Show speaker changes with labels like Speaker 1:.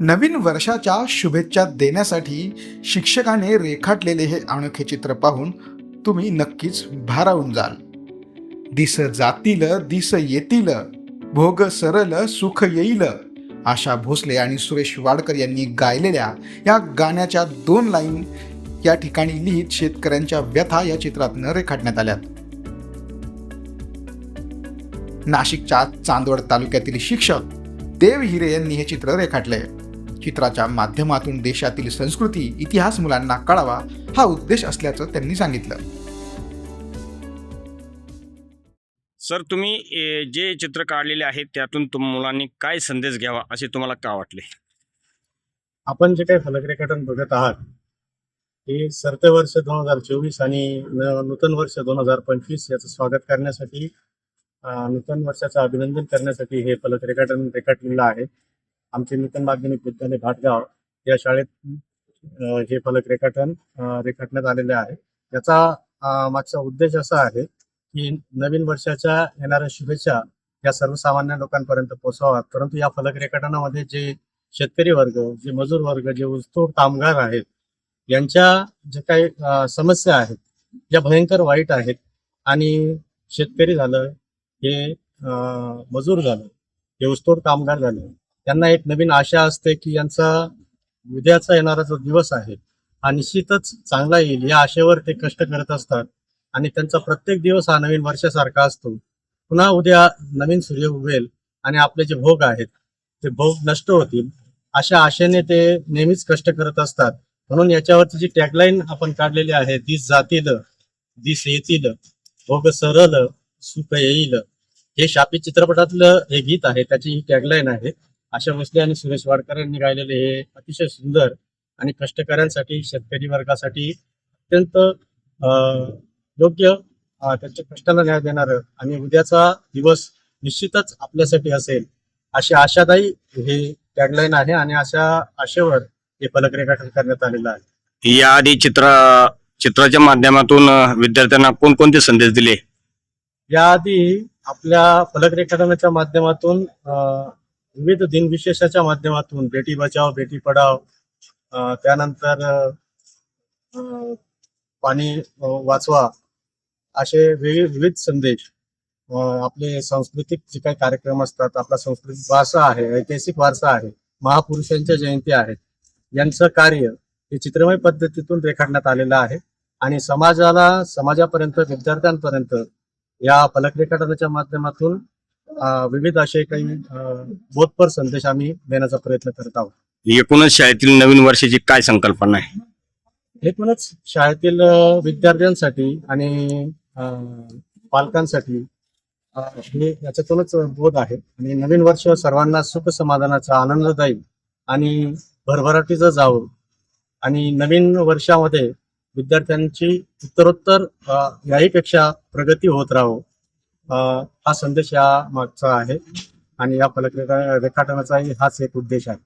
Speaker 1: नवीन वर्षाच्या शुभेच्छा देण्यासाठी शिक्षकाने रेखाटलेले हे अनोखे चित्र पाहून तुम्ही नक्कीच भारावून जाल. दिस जातील दिस येतील भोग सरल सुख येईल आशा भोसले आणि सुरेश वाडकर यांनी गायलेल्या या गाण्याच्या दोन लाईन या ठिकाणी लिहित शेतकऱ्यांच्या व्यथा या चित्रातनं रेखाटण्यात आल्यात. नाशिकच्या चांदवड तालुक्यातील शिक्षक देव हिरे यांनी हे चित्र रेखाटले चित्राच्या माध्यमातून देशातील संस्कृती इतिहास मुलांना कळावा हा उद्देश असल्याचं त्यांनी सांगितलं.
Speaker 2: सर तुम्ही जे चित्र काढलेले आहेत त्यातून तुम मुलांनी काय संदेश घ्यावा असे तुम्हाला का वाटले?
Speaker 3: आपण जे काही फलकरेखाटन बघत आहात हे सरते वर्ष दोन हजार चोवीस आणि नूतन वर्ष दोन हजार पंचवीस याचं स्वागत करण्यासाठी अं, नूतन वर्षाचं अभिनंदन करण्यासाठी हे फलकरेखाटन रेखाटलेलं आहे. आमचे नूतन माध्यमिक विद्यालय भाटगाव या शाळेत हे फलक रेखाटन रेखाटण्यात आलेले आहे. याचा मागचा उद्देश असा आहे की नवीन वर्षाच्या येणाऱ्या शुभेच्छा या सर्वसामान्य लोकांपर्यंत पोहोचवाव्यात परंतु या फलक रेखाटनामध्ये जे शेतकरी वर्ग जे मजूर वर्ग जे ऊसतोड कामगार आहेत यांच्या जे काही समस्या आहेत ज्या भयंकर वाईट आहेत आणि शेतकरी झालं हे मजूर झालं हे ऊसतोड कामगार झालं त्यांना एक नवीन आशा असते की यांचा उद्याचा येणारा जो दिवस आहे हा निश्चितच चांगला येईल. या आशेवर ते कष्ट करत असतात आणि त्यांचा प्रत्येक दिवस हा नवीन वर्षासारखा असतो. पुन्हा उद्या नवीन सूर्य उगवेल आणि आपले जे भोग आहेत ते भोग नष्ट होतील. अशा आशेने ते नेहमीच कष्ट करत असतात. म्हणून याच्यावरची जी टॅगलाईन आपण काढलेली आहे दिस जातील दिस येतील भोग सरल सुख येईल हे शापी चित्रपटातलं हे गीत आहे त्याची ही टॅगलाईन आहे. आशा भोसले आणि सुरेश वाडकर यांनी गायलेले हे अतिशय सुंदर आणि कष्टकऱ्यांसाठी शेतकरी वर्गासाठी अत्यंत अं, योग्य त्यांच्या कष्टाला न्याय देणारं आणि उद्याचा दिवस निश्चितच आपल्यासाठी असेल अशी आशादायी हे टॅगलाईन आहे आणि अशा आशेवर हे फलक रेखाटन करण्यात आलेलं आहे.
Speaker 2: याआधी चित्र चित्राच्या माध्यमातून विद्यार्थ्यांना कोणकोणते संदेश दिले?
Speaker 3: याआधी आपल्या फलक रेखाटनाच्या माध्यमातून विविध दिनविशेषाच्या माध्यमातून बेटी बचाव बेटी पढाव त्यानंतर पाणी वाचवा असे विविध संदेश आपले सांस्कृतिक जे काही कार्यक्रम असतात आपला सांस्कृतिक वारसा आहे ऐतिहासिक वारसा आहे महापुरुषांच्या जयंती आहेत यांचं कार्य हे चित्रमय पद्धतीतून रेखाटण्यात आलेलं आहे आणि समाजाला समाजापर्यंत विद्यार्थ्यांपर्यंत या फलक रेखाटनाच्या माध्यमातून विविध असे काही बोधपर संदेश आम्ही देण्याचा प्रयत्न करत आहोत.
Speaker 2: एकूणच शाळेतील नवीन वर्षाची काय संकल्पना आहे?
Speaker 3: एकूणच शाळेतील विद्यार्थ्यांसाठी आणि पालकांसाठी हे याच्यातूनच बोध आहे. आणि नवीन वर्ष सर्वांना सुख समाधानाचा आनंददायी आणि भरभराटीचं जावं. आणि नवीन वर्षामध्ये विद्यार्थ्यांची उत्तरोत्तर याहीपेक्षा प्रगती होत राहो. अं, हा संदेश या मागचा आहे. आणि या फलक रेखाटनाचाही हाच एक उद्देश आहे.